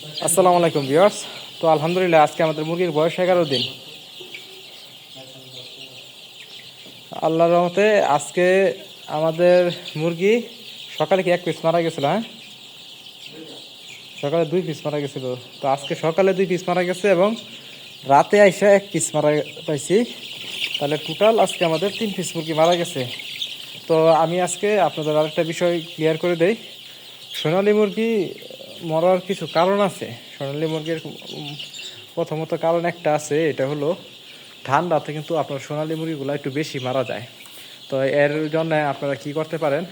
আসসালামু আলাইকুম ভিউয়ার্স। তো আলহামদুলিল্লাহ, আজকে আমাদের মুরগির বয়স এগারো দিন। আল্লাহর রহমতে আজকে আমাদের মুরগি সকালে কি এক পিস মারা গেছিল হ্যাঁ? সকালে দুই পিস মারা গেছিল। তো আজকে সকালে দুই পিস মারা গেছে এবং রাতে আইসা এক পিস মারা পাইছি। তাহলে টোটাল আজকে আমাদের তিন পিস মুরগি মারা গেছে। তো আমি আজকে আপনাদের আরেকটা বিষয় ক্লিয়ার করে দেই। সোনালী মুরগি মরার কিছু কারণ আছে? সোনালী মুরগির প্রথমত কারণ একটা আছে, এটা হলো ঠান্ডাতে কিন্তু আপনার সোনালী মুরগিগুলো একটু বেশি মারা যায়। তো এর জন্য আপনারা কি করতে পারেন?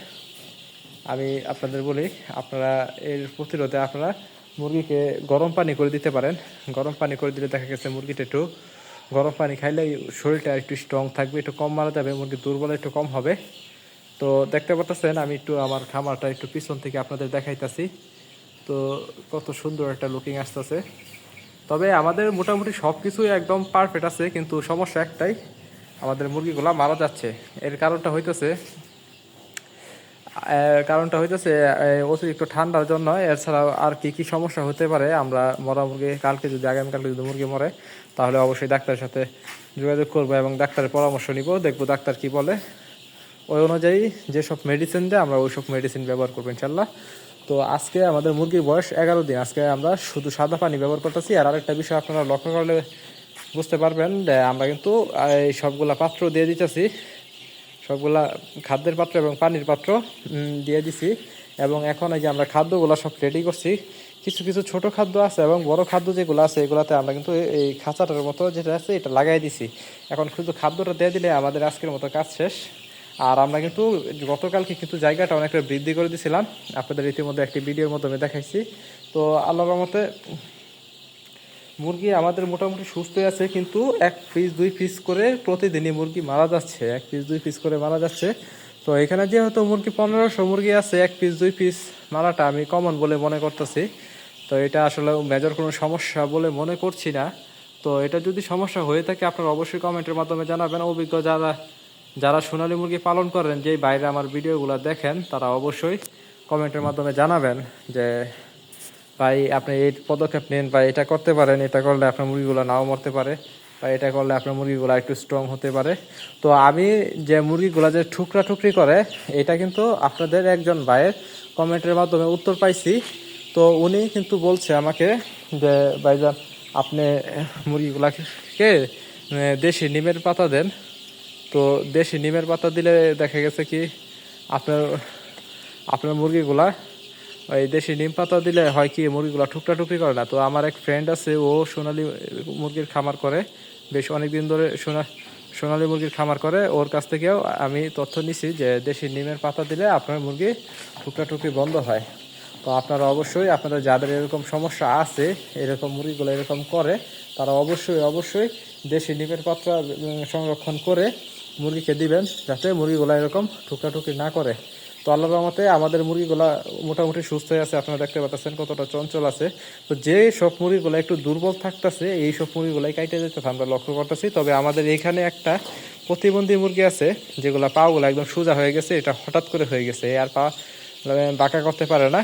আমি আপনাদের বলি, আপনারা এর প্রতিরোধে আপনারা মুরগিকে গরম পানি করে দিতে পারেন। গরম পানি করে দিলে দেখা গেছে মুরগিটা একটু গরম পানি খাইলে শরীরটা একটু স্ট্রং থাকবে, একটু কম মারা যাবে, মুরগি দুর্বল একটু কম হবে। তো দেখতে পাচ্ছেন আমি একটু আমার খামারটা একটু পিছন থেকে আপনাদের দেখাইতাছি। তো কত সুন্দর একটা লুকিং আসতেছে। তবে আমাদের মোটামুটি সব কিছুই একদম পারফেক্ট আছে, কিন্তু সমস্যা একটাই, আমাদের মুরগিগুলা মারা যাচ্ছে। এর কারণটা হইতেছে কারণটা হইতেছে অতিরিক্ত ঠান্ডার জন্য। এছাড়াও আর কি কি সমস্যা হতে পারে, আমরা মরা মুরগি, কালকে যদি, আগামীকালকে যদি মুরগি মরে, তাহলে অবশ্যই ডাক্তারের সাথে যোগাযোগ করব এবং ডাক্তারের পরামর্শ নিব, দেখব ডাক্তার কি বলে। ওই অনুযায়ী যেসব মেডিসিন দেয়, আমরা ওইসব মেডিসিন ব্যবহার করব, ইনশাল্লাহ। তো আজকে আমাদের মুরগির বয়স এগারো দিন। আজকে আমরা শুধু সাদা পানি ব্যবহার করতেছি। আর আরেকটা বিষয় আপনারা লক্ষ্য করলে বুঝতে পারবেন আমরা কিন্তু এই সবগুলা পাত্র দিয়ে দিতেছি। সবগুলা খাদ্যের পাত্র এবং পানির পাত্র দিয়ে দিছি। এবং এখন এই যে আমরা খাদ্যগুলো সব রেডি করছি, কিছু কিছু ছোট খাদ্য আছে এবং বড় খাদ্য যেগুলো আছে, এগুলাতে আমরা কিন্তু এই খাঁচাটার মতো যেটা আছে, এটা লাগাই দিছি। এখন শুধু খাদ্যটা দিয়ে দিলে আমাদের আজকের মতো কাজ শেষ। আর আমরা কিন্তু গতকালকে কিন্তু জায়গাটা অনেকটা বৃদ্ধি করে দিয়েছিলাম। আপনাদের ইতিমধ্যে একটি ভিডিওর মাধ্যমে দেখাইছি। তো আল্লাহর মতে মুরগি আমাদের মোটামুটি সুস্থই আছে, কিন্তু এক পিস দুই পিস করে প্রতিদিনই মুরগি মারা যাচ্ছে। এক পিস দুই পিস করে মারা যাচ্ছে। তো এখানে যেহেতু মুরগি পনেরোশো মুরগি আছে, এক পিস দুই পিস মারাটা আমি কমন বলে মনে করতেছি। তো এটা আসলে মেজর কোনো সমস্যা বলে মনে করছি না। তো এটা যদি সমস্যা হয়ে থাকে, আপনারা অবশ্যই কমেন্টের মাধ্যমে জানাবেন। অভিজ্ঞ যারা যারা সোনালী মুরগি পালন করেন, যেই বাইরে আমার ভিডিওগুলো দেখেন, তারা অবশ্যই কমেন্টের মাধ্যমে জানাবেন যে, ভাই, আপনি এই পদক্ষেপ নিন বা এটা করতে পারেন, এটা করলে আপনার মুরগিগুলো নাও মরতে পারে, বা এটা করলে আপনার মুরগিগুলো একটু স্ট্রং হতে পারে। তো আমি যে মুরগিগুলো যে ঠুকরা ঠুকরি করে, এটা কিন্তু আপনাদের একজন ভাইয়ের কমেন্টের মাধ্যমে উত্তর পাইছি। তো উনি কিন্তু বলছে আমাকে যে, ভাইজান, আপনি মুরগিগুলাকে দেশি নিমের পাতা দেন। তো দেশি নিমের পাতা দিলে দেখা গেছে কি আপনার আপনার মুরগিগুলা ওই দেশি নিম পাতা দিলে হয় কি মুরগিগুলো টুকরা টুকরি করে না। তো আমার এক ফ্রেন্ড আছে ও সোনালি মুরগির খামার করে বেশ অনেক দিন ধরে সোনা সোনালি মুরগির খামার করে। ওর কাছ থেকেও আমি তথ্য নিছি যে দেশি নিমের পাতা দিলে আপনার মুরগি টুকরা টুকরি বন্ধ হয়। তো আপনারা অবশ্যই আপনাদের যাদের এরকম সমস্যা আছে এরকম মুরগিগুলো এরকম করে তারা অবশ্যই অবশ্যই দেশি নিমের উম, সংরক্ষণ করে মুরগিকে দিবেন, যাতে মুরগিগুলো এরকম টুকরি না করে। তো আল্লাহর রহমতে আমাদের মুরগিগুলা মোটামুটি সুস্থ হয়ে আছে, আপনারা দেখতে পাচ্ছেন কতটা চঞ্চল আছে। তো যে সব মুরগিগুলো একটু দুর্বল থাকতেছে, এই সব মুরগিগুলাই কাইটে যেতেছে আমরা লক্ষ্য করতেছি। তবে আমাদের এখানে একটা প্রতিবন্ধী মুরগি আছে, যেগুলো পাগুলো একদম সোজা হয়ে গেছে, এটা হঠাৎ করে হয়ে গেছে আর পা মানে বাঁকা করতে পারে না।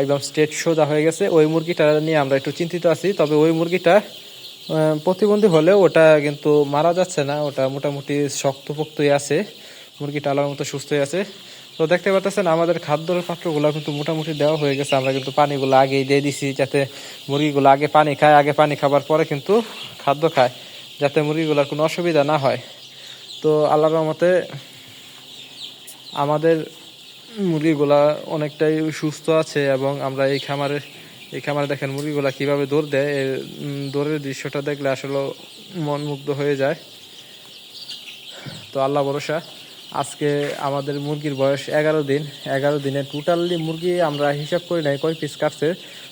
একদম স্ট্রেট সোজা হয়ে গেছে। ওই মুরগিটা নিয়ে আমরা একটু চিন্তিত আছি, তবে ওই মুরগিটা প্রতিবন্ধী হলেও ওটা কিন্তু মারা যাচ্ছে না, ওটা মোটামুটি শক্তপোক্তই আছে, মুরগিটা আলার মতো সুস্থই আছে। তো দেখতে পাচ্ছেন আমাদের খাদ্যর পাত্রগুলো কিন্তু মোটামুটি দেওয়া হয়ে গেছে, আমরা কিন্তু পানিগুলো আগেই দিয়ে দিছি যাতে মুরগিগুলো আগে পানি খায়, আগে পানি খাবার পরে কিন্তু খাদ্য খায়, যাতে মুরগিগুলোর কোনো অসুবিধা না হয়। তো আল্লাহর রহমতে আমাদের মুরগিগুলা অনেকটাই সুস্থ আছে এবং আমরা এই খামারে এই খামারে দেখেন মুরগিগুলা কীভাবে দৌড় দেয়। এর দৌড়ের দৃশ্যটা দেখলে আসলে মন মুগ্ধ হয়ে যায়। তো আল্লাহ ভরসা, আজকে আমাদের মুরগির বয়স এগারো দিন। এগারো দিনে টোটালি মুরগি আমরা হিসাব করি নাই কয় পিস কাটছে।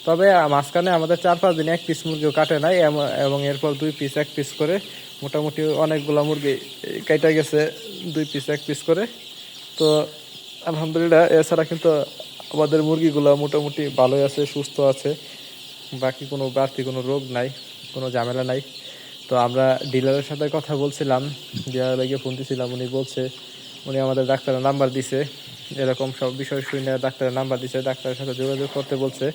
তবে মাঝখানে আমাদের চার পাঁচ দিনে এক পিস মুরগিও কাটে নাই এবং এরপর দুই পিস এক পিস করে মোটামুটি অনেকগুলা মুরগি কেটে গেছে, দুই পিস এক পিস করে। তো আলহামদুলিল্লাহ, এছাড়া কিন্তু আমাদের মুরগিগুলো মোটামুটি ভালোই আছে, সুস্থ আছে। বাকি কোনো বাড়তি কোনো রোগ নাই, কোনো ঝামেলা নাই। তো আমরা ডিলারের সাথে কথা বলছিলাম ডিলার লাগিয়ে ফোন দিয়েছিলাম উনি বলছে, উনি আমাদের ডাক্তারের নাম্বার দিছে। এরকম সব বিষয় শুনে ডাক্তারের নাম্বার দিছে, ডাক্তারের সাথে যোগাযোগ করতে বলছে,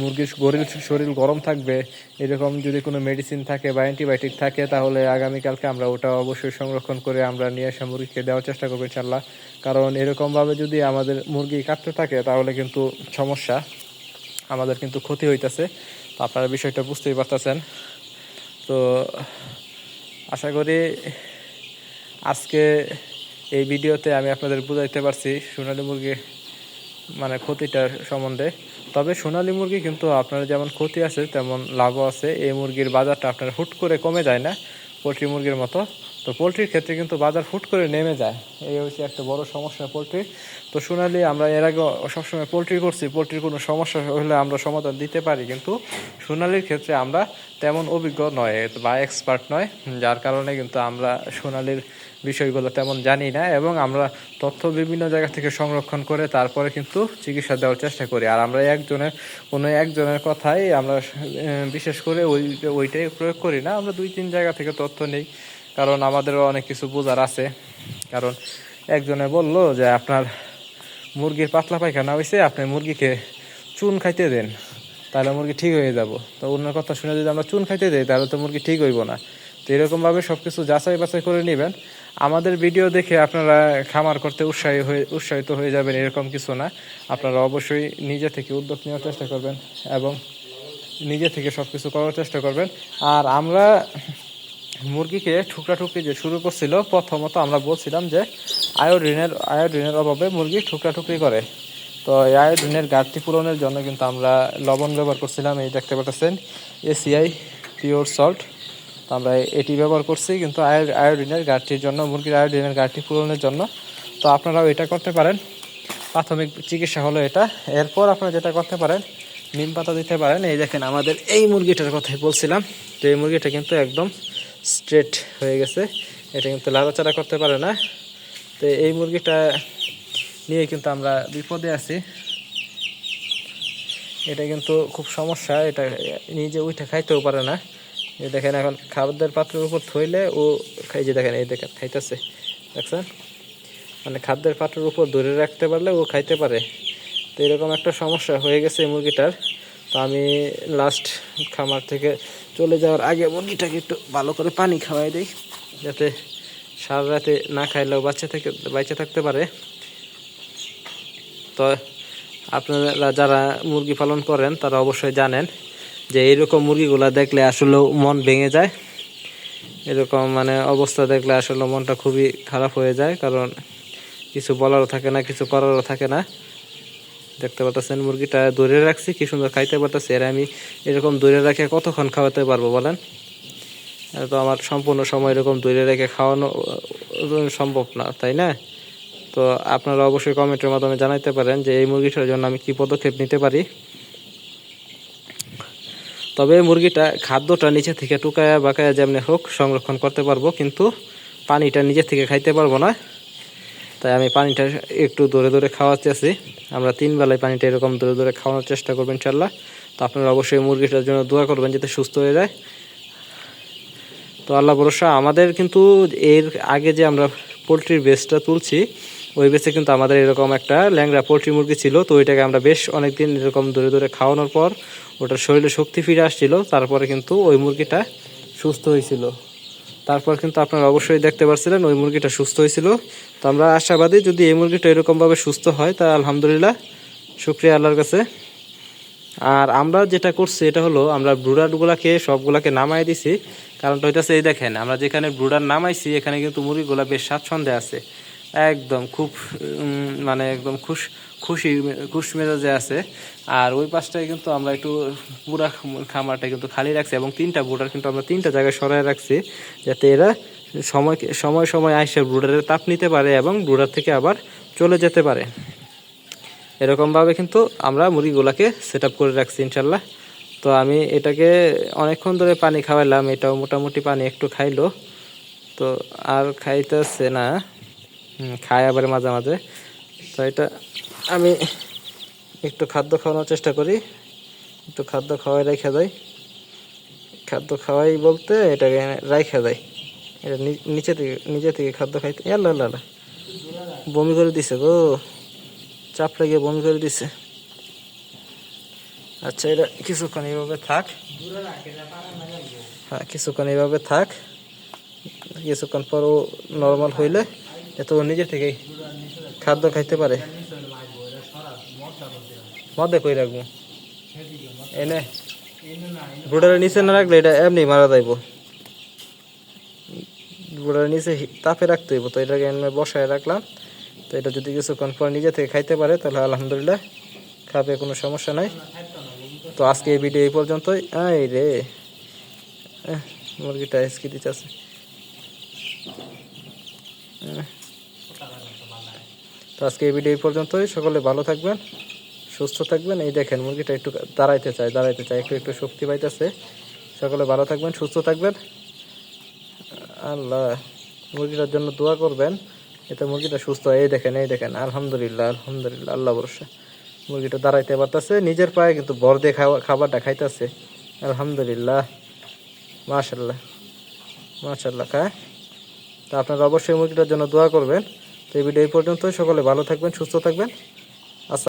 মুরগির শরীর শরীর গরম থাকবে, এরকম যদি কোনো মেডিসিন থাকে বা অ্যান্টিবায়োটিক থাকে, তাহলে আগামীকালকে আমরা ওটা অবশ্যই সংরক্ষণ করে আমরা নিয়ে এসে মুরগিকে দেওয়ার চেষ্টা করব ইনশাল্লাহ কারণ এরকমভাবে যদি আমাদের মুরগি কাটতে থাকে, তাহলে কিন্তু সমস্যা, আমাদের কিন্তু ক্ষতি হইতেছে। আপনারা বিষয়টা বুঝতেই পারতেছেন। তো আশা করি আজকে এই ভিডিওতে আমি আপনাদের বুঝাইতে পারছি সোনালী মুরগি মানে ক্ষতিটার সম্বন্ধে। তবে সোনালী মুরগি কিন্তু আপনার যেমন ক্ষতি আছে, তেমন লাভও আছে। এই মুরগির বাজারটা আপনার হুট করে কমে যায় না পোলট্রি মুরগির মতো। তো পোলট্রির ক্ষেত্রে কিন্তু বাজার হুট করে নেমে যায়। এই হচ্ছে একটা বড় সমস্যা পোলট্রির তো সোনালি, আমরা এর আগে সবসময় পোলট্রি করছি। পোলট্রির কোনো সমস্যা হলে আমরা সমাধান দিতে পারি। কিন্তু সোনালির ক্ষেত্রে আমরা তেমন অভিজ্ঞ নয় বা এক্সপার্ট নয়। যার কারণে কিন্তু আমরা সোনালির বিষয়গুলো তেমন জানি না, এবং আমরা তথ্য বিভিন্ন জায়গা থেকে সংরক্ষণ করে তারপরে কিন্তু চিকিৎসা দেওয়ার চেষ্টা করি। আর আমরা একজনের, কোনো একজনের কথাই আমরা বিশেষ করে ওই, ওইটাই প্রয়োগ করি না। আমরা দুই, তিন জায়গা থেকে তথ্য নেই, কারণ আমাদেরও অনেক কিছু বোঝার আছে। কারণ একজনে বলল যে, আপনার মুরগির পাতলা পায়খানা হয়েছে আপনি মুরগিকে চুন খাইতে দেন, তাহলে মুরগি ঠিক হয়ে যাব। তো অন্য কথা শুনে যদি আমরা চুন খাইতে দিই, তাহলে তো মুরগি ঠিক হইব না। তো এরকমভাবে সব কিছু যাচাই বাছাই করে নেবেন। আমাদের ভিডিও দেখে আপনারা খামার করতে উৎসাহী হয়ে, উৎসাহিত হয়ে যাবেন এরকম কিছু না। আপনারা অবশ্যই নিজে থেকে উদ্যোগ নেওয়ার চেষ্টা করবেন এবং নিজে থেকে সব কিছু করার চেষ্টা করবেন। আর আমরা মুরগিকে ঠুকরা ঠুকরি যে শুরু করছিল, প্রথমত আমরা বলছিলাম যে আয়োডিনের আয়োডিনের অভাবে মুরগি ঠুকরা ঠুকরি করে। তো এই আয়োডিনের ঘাটতি পূরণের জন্য কিন্তু আমরা লবণ ব্যবহার করছিলাম, এই দেখতে পাচ্ছেন, এসিআই পিওর সল্ট। তো আমরা এটি ব্যবহার করছি কিন্তু আয়ো- আয়োডিনের ঘাটতির জন্য, মুরগির আয়োডিনের ঘাটতি পূরণের জন্য। তো আপনারাও এটা করতে পারেন। প্রাথমিক চিকিৎসা হলো এটা। এরপর আপনারা যেটা করতে পারেন, নিম পাতা দিতে পারেন। এই দেখেন আমাদের এই মুরগিটার কথাই বলছিলাম। তো এই মুরগিটা কিন্তু একদম স্ট্রেট হয়ে গেছে। এটা কিন্তু লাড়াচাড়া করতে পারে না। তো এই মুরগিটা নিয়ে কিন্তু আমরা বিপদে আছি। এটা কিন্তু খুব সমস্যা। এটা নিজে উঠে খাইতেও পারে না। এই দেখেন এখন খাবারের পাত্রের উপর থইলে ও খাই যে দেখেন, এই দেখেন, খাইতেছে। দেখছেন? মানে খাদ্যের পাত্রের উপর ধরে রাখতে পারলে ও খাইতে পারে। তো এরকম একটা সমস্যা হয়ে গেছে এই মুরগিটার। তো আমি লাস্ট খামার থেকে চলে যাওয়ার আগে মুরগিটাকে একটু ভালো করে পানি খাওয়াই দিই, যাতে সারা রাতে না খাইলেও বাচ্চা থেকে বাচ্চা থাকতে পারে। তো আপনারা যারা মুরগি পালন করেন, তারা অবশ্যই জানেন যে এইরকম মুরগিগুলা দেখলে আসলে মন ভেঙে যায়। এরকম মানে অবস্থা দেখলে আসলে মনটা খুবই খারাপ হয়ে যায়, কারণ কিছু বলারও থাকে না, কিছু করারও থাকে না। দেখতে পাচ্ছেন মুরগিটা দূরে রাখছি, কি সুন্দর খাইতে পারতেছি। আর আমি এরকম দূরে রেখে কতক্ষণ খাওয়াতে পারব বলেন? তো আমার সম্পূর্ণ সময় এরকম দূরে রেখে খাওয়ানো সম্ভব না, তাই না? তো আপনারা অবশ্যই কমেন্টের মাধ্যমে জানাইতে পারেন যে এই মুরগিটার জন্য আমি কি পদক্ষেপ নিতে পারি। তবে মুরগিটা খাদ্যটা নিচে থেকে টুকায়া বাকায়া যেমনি হোক সংরক্ষণ করতে পারব, কিন্তু পানিটা নিজে থেকে খাইতে পারব না। তাই আমি পানিটা একটু দূরে দূরে খাওয়াতেছি আমরা তিন বেলায় পানিটা এরকম দূরে দূরে খাওয়ানোর চেষ্টা করবেন ইনশাল্লাহ তো আপনারা অবশ্যই মুরগিটার জন্য দোয়া করবেন যাতে সুস্থ হয়ে যায়। তো আল্লাহ ভরসা, আমাদের কিন্তু এর আগে যে আমরা পোলট্রির বেসটা তুলছি, ওই বেসে কিন্তু আমাদের এরকম একটা ল্যাংড়া পোলট্রি মুরগি ছিল। তো ওইটাকে আমরা বেশ অনেকদিন এরকম দূরে ধরে খাওয়ানোর পর ওটার শরীরে শক্তি ফিরে আসছিল, তারপরে কিন্তু ওই মুরগিটা সুস্থ হয়েছিল। তারপর কিন্তু আপনারা অবশ্যই দেখতে পাচ্ছিলেন ওই মুরগিটা সুস্থ হয়েছিল। তো আমরা আশাবাদী যদি এই মুরগিটা এরকমভাবে সুস্থ হয়, তা আলহামদুলিল্লাহ, শুক্রিয়া আল্লাহর কাছে। আর আমরা যেটা করছি, এটা হলো আমরা ব্রুডারগুলাকে, সবগুলাকে নামাই দিছি। কারণটা হইতেছে এই দেখেন, আমরা যেখানে ব্রুডার নামাইছি, এখানে কিন্তু মুরগিগুলা বেশ স্বাচ্ছন্দ্যে আছে। একদম খুব মানে একদম খুশ, খুশি, খুশ মেজাজে আছে। আর ওই পাশটায় কিন্তু আমরা একটু পুরা খামারটা কিন্তু খালি রাখছি এবং তিনটা ব্রুডার কিন্তু আমরা তিনটা জায়গায় সরাই রাখছি যাতে এরা সময় সময় সময় আইসে ব্রুডারের তাপ নিতে পারে এবং ব্রুডার থেকে আবার চলে যেতে পারে। এরকমভাবে কিন্তু আমরা মুরগিগুলাকে সেট করে রাখছি ইনশাল্লাহ। তো আমি এটাকে অনেকক্ষণ ধরে পানি খাওয়াইলাম, এটাও মোটামুটি পানি একটু খাইলো। তো আর খাইতেছে না। খায় আবার মাঝে মাঝে। তো এটা আমি একটু খাদ্য খাওয়ানোর চেষ্টা করি। একটু খাদ্য খাওয়াই রেখে দেয় খাদ্য খাওয়াই বলতে এটাকে রাইখা দেয়। এটা নিচে থেকে নিচে থেকে খাদ্য খাইতে আল্লাহ আল্লাহ বমি করে দিছে গো। চাপ লেগে বমি করে দিছে। আচ্ছা এটা কিছুক্ষণ এইভাবে থাক। হ্যাঁ কিছুক্ষণ এইভাবে থাক। কিছুক্ষণ পর ও নর্মাল হইলে এত নিজে থেকেই খাদ্য খাইতে পারে? মধ্যে কই রাখব? এনে, ব্রুডারের নিচে না রাখলে এটা এমনি মারা যাইব। ব্রুডারের নিচে তাপে রাখতে হইব, তো এটাকে এমনি বসায় রাখলাম। তো এটা যদি কিছুক্ষণ পর নিজে থেকে খাইতে পারে, তাহলে আলহামদুলিল্লাহ খাবে, কোনো সমস্যা নাই। তো আজকে এই ভিডিও এই পর্যন্তই। এই রে। মুরগিটা এসকি দিচ্ছে আছে। তো আজকে এই ভিডিও এই পর্যন্তই। সকলে ভালো থাকবেন, সুস্থ থাকবেন। এই দেখেন, মুরগিটা একটু দাঁড়াইতে চায় দাঁড়াইতে চায়, একটু একটু শক্তি পাইতেছে। সকলে ভালো থাকবেন, সুস্থ থাকবেন। আল্লাহ, মুরগিটার জন্য দোয়া করবেন, এতে মুরগিটা সুস্থ। এই দেখেন এই দেখেন, আলহামদুলিল্লাহ আলহামদুলিল্লাহ, আল্লাহ ভরসা। মুরগিটা দাঁড়াইতে পারতেছে, নিজের পায়ে কিন্তু ভর দিয়ে খাওয়া খাবারটা খাইতেছে। আলহামদুলিল্লাহ মাশাল্লাহ মাশাল্লাহ খায়। তা আপনারা অবশ্যই মুরগিটার জন্য দোয়া করবেন। এই ভিডিও এই পর্যন্তই। সকলে ভালো থাকবেন সুস্থ থাকবেন।